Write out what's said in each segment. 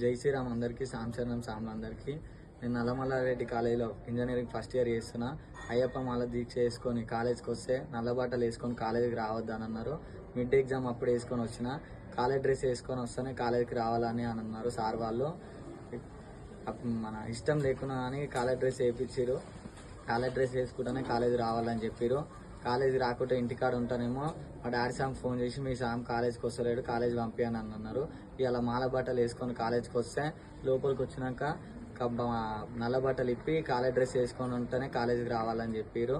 జై శ్రీరామ్ అందరికీ సాంశరణం సామ్లందరికీ నేను నల్లమల్లారెడ్డి కాలేజీలో ఇంజనీరింగ్ ఫస్ట్ ఇయర్ చేస్తున్నా. అయ్యప్ప మాల దీక్ష వేసుకొని కాలేజ్కి వస్తే నల్లబాటలు వేసుకొని కాలేజీకి రావద్దని అన్నారు. మిడ్ ఎగ్జామ్ అప్పుడు వేసుకొని వచ్చిన. కాలేజ్ డ్రెస్ వేసుకొని వస్తేనే కాలేజీకి రావాలని అని అన్నారు సార్ వాళ్ళు. మన ఇష్టం లేకున్నా కానీ కాలేజ్ డ్రెస్ వేయించారు కాలేజ్ డ్రెస్ వేసుకుంటేనే కాలేజ్ రావాలని చెప్పారు కాలేజీ రాకుండా ఇంటికాడ ఉంటానేమో మా డాడీ సామ్ ఫోన్ చేసి మీ సామ్ కాలేజ్కి వస్తలేడు కాలేజ్ పంపించని అని అన్నారు ఇలా మాల బట్టలు వేసుకొని కాలేజ్కి వస్తే లోపలికి వచ్చినాక నల్ల బట్టలు ఇప్పి కాలేజ్ డ్రెస్ వేసుకొని ఉంటేనే కాలేజీకి రావాలని చెప్పారు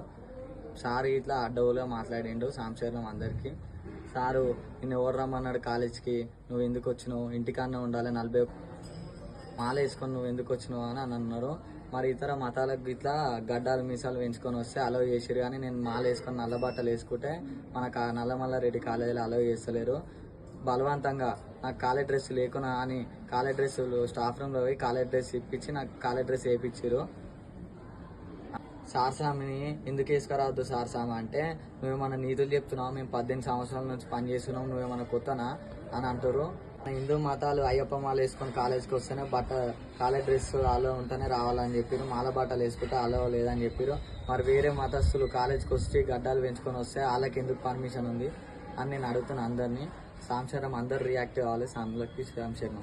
సార్ ఇట్లా అడ్డవులుగా మాట్లాడిండు సాంశీర్లం అందరికీ. సారు నిన్ను ఎవరు రమ్మన్నాడు కాలేజ్కి? నువ్వు ఎందుకు వచ్చినావు? ఇంటికాడనే ఉండాలి నలభై మాల వేసుకొని నువ్వు ఎందుకు వచ్చినావు? అని అని అన్నారు. మరి ఇతర మతాలకు ఇట్లా గడ్డాలు మీసాలు పెంచుకొని వస్తే అలవ్ చేసిరు కానీ నేను మాల వేసుకొని నల్ల బట్టలు వేసుకుంటే మనకు ఆ నల్లమల్ల రెడ్డి కాలేజీలో అలవ్ చేస్తలేరు. బలవంతంగా నాకు కాలేజ్ డ్రెస్ లేకున్నా అని కాలేజ్ డ్రెస్సులు స్టాఫ్ రూమ్లో పోయి కాలేజ్ డ్రెస్ ఇప్పించి నాకు కాలేజ్ డ్రెస్ వేయించారు సార్ ఎందుకు వేసుకురావద్దు సార్ సామ? అంటే నువ్వేమన్నా నీతులు చెప్తున్నావు? మేము పద్దెనిమిది సంవత్సరాల నుంచి పని చేస్తున్నాం నువ్వేమన్నా కొత్తనా? అని అంటారు హిందూ మతాలు అయ్యప్ప మాల వేసుకొని కాలేజ్కి వస్తేనే బట్ట కాలేజ్ డ్రెస్ అలో ఉంటేనే రావాలని చెప్పారు మాల బట్టలు వేసుకుంటే అలో లేదని చెప్పారు మరి వేరే మతస్థులు కాలేజ్కి వచ్చి గడ్డాలు పెంచుకొని వస్తే వాళ్ళకి ఎందుకు పర్మిషన్ ఉంది? అని నేను అడుగుతున్నా అందరినీ. సాంశరం అందరు రియాక్ట్ అవ్వాలి సాంలకి సాంశరం